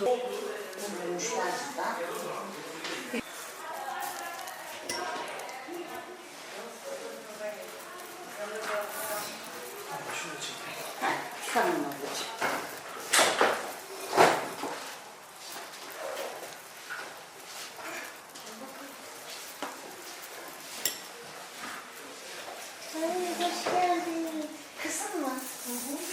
bulmuşlar da. Tamam ablacığım. Kızım mı? Hı hı.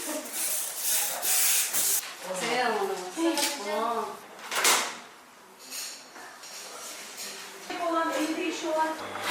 one.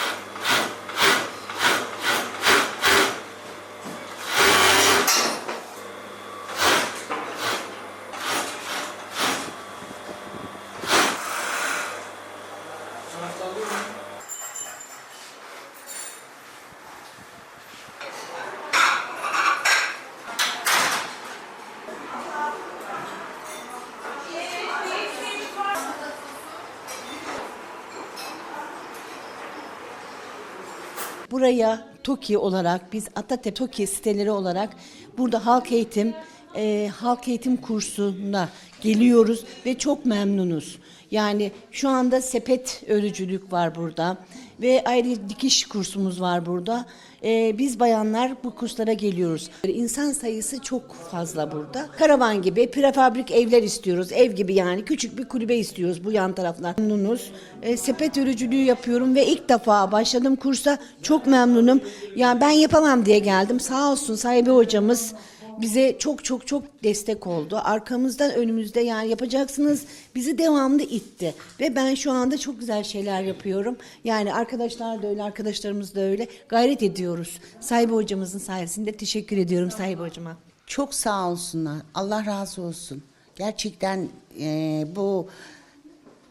Buraya TOKİ olarak biz Atatürk TOKİ siteleri olarak burada halk eğitim e, halk eğitim kursuna geliyoruz ve çok memnunuz. Yani şu anda sepet örücülük var burada ve ayrı dikiş kursumuz var burada. E, biz bayanlar bu kurslara geliyoruz. İnsan sayısı çok fazla burada. Karavan gibi prefabrik evler istiyoruz. Ev gibi yani küçük bir kulübe istiyoruz bu yan taraflar. Memnunuz. E, sepet örücülüğü yapıyorum ve ilk defa başladım kursa. Çok memnunum. Yani ben yapamam diye geldim. Sağ olsun sahibi hocamız bize çok çok çok destek oldu. Arkamızdan önümüzde yani yapacaksınız bizi devamlı itti. Ve ben şu anda çok güzel şeyler yapıyorum. Yani arkadaşlar da öyle, arkadaşlarımız da öyle. Gayret ediyoruz. Sahibi hocamızın sayesinde teşekkür ediyorum sahibi hocama. Çok sağ olsunlar. Allah razı olsun. Gerçekten eee, bu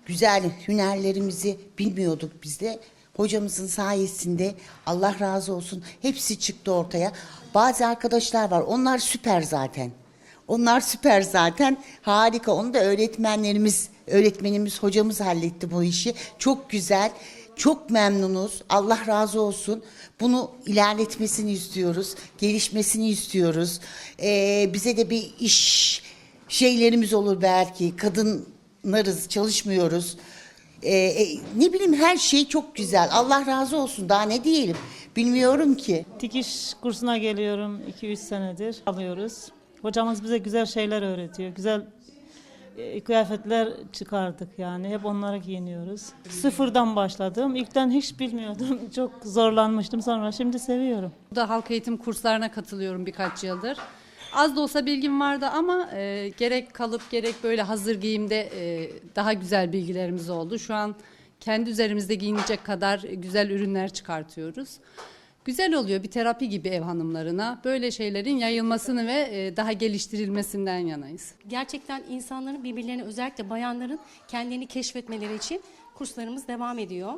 güzel hünerlerimizi bilmiyorduk biz de. Hocamızın sayesinde Allah razı olsun hepsi çıktı ortaya. Bazı arkadaşlar var onlar süper zaten. Onlar süper zaten. Harika. Onu da öğretmenlerimiz, öğretmenimiz, hocamız halletti bu işi. Çok güzel. Çok memnunuz. Allah razı olsun. Bunu ilerletmesini istiyoruz. Gelişmesini istiyoruz. Ee, bize de bir iş şeylerimiz olur belki. Kadınlarız, çalışmıyoruz. Ee, e, ne bileyim her şey çok güzel. Allah razı olsun. Daha ne diyelim? Bilmiyorum ki. Dikiş kursuna geliyorum 2-3 senedir alıyoruz. Hocamız bize güzel şeyler öğretiyor. Güzel e, kıyafetler çıkardık yani. Hep onları giyiniyoruz. Sıfırdan başladım. İlkten hiç bilmiyordum. Çok zorlanmıştım sonra şimdi seviyorum. Burada halk eğitim kurslarına katılıyorum birkaç yıldır. Az da olsa bilgim vardı ama e, gerek kalıp gerek böyle hazır giyimde e, daha güzel bilgilerimiz oldu. Şu an kendi üzerimizde giyinecek kadar güzel ürünler çıkartıyoruz. Güzel oluyor bir terapi gibi ev hanımlarına. Böyle şeylerin yayılmasını ve e, daha geliştirilmesinden yanayız. Gerçekten insanların birbirlerine özellikle bayanların kendilerini keşfetmeleri için kurslarımız devam ediyor.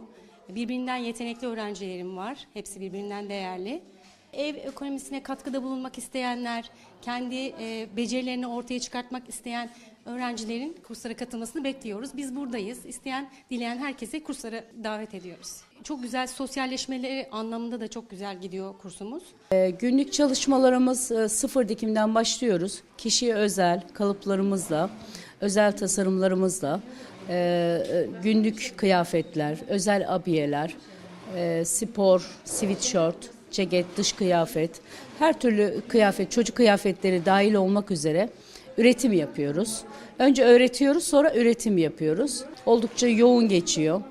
Birbirinden yetenekli öğrencilerim var. Hepsi birbirinden değerli. Ev ekonomisine katkıda bulunmak isteyenler, kendi e, becerilerini ortaya çıkartmak isteyen öğrencilerin kurslara katılmasını bekliyoruz. Biz buradayız. İsteyen, dileyen herkese kurslara davet ediyoruz. Çok güzel sosyalleşmeleri anlamında da çok güzel gidiyor kursumuz. Günlük çalışmalarımız e, sıfır dikimden başlıyoruz. Kişiye özel kalıplarımızla, özel tasarımlarımızla, e, e, günlük kıyafetler, özel abiyeler, e, spor, sweatshirt, ceket, dış kıyafet, her türlü kıyafet, çocuk kıyafetleri dahil olmak üzere üretim yapıyoruz. Önce öğretiyoruz, sonra üretim yapıyoruz. Oldukça yoğun geçiyor.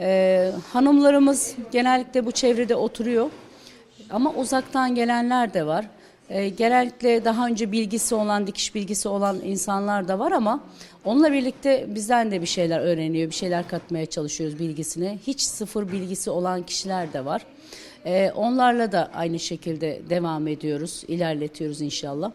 E, hanımlarımız genellikle bu çevrede oturuyor. Ama uzaktan gelenler de var. Ee, genellikle daha önce bilgisi olan, dikiş bilgisi olan insanlar da var ama onunla birlikte bizden de bir şeyler öğreniyor, bir şeyler katmaya çalışıyoruz bilgisine. Hiç sıfır bilgisi olan kişiler de var. Ee, onlarla da aynı şekilde devam ediyoruz, ilerletiyoruz inşallah.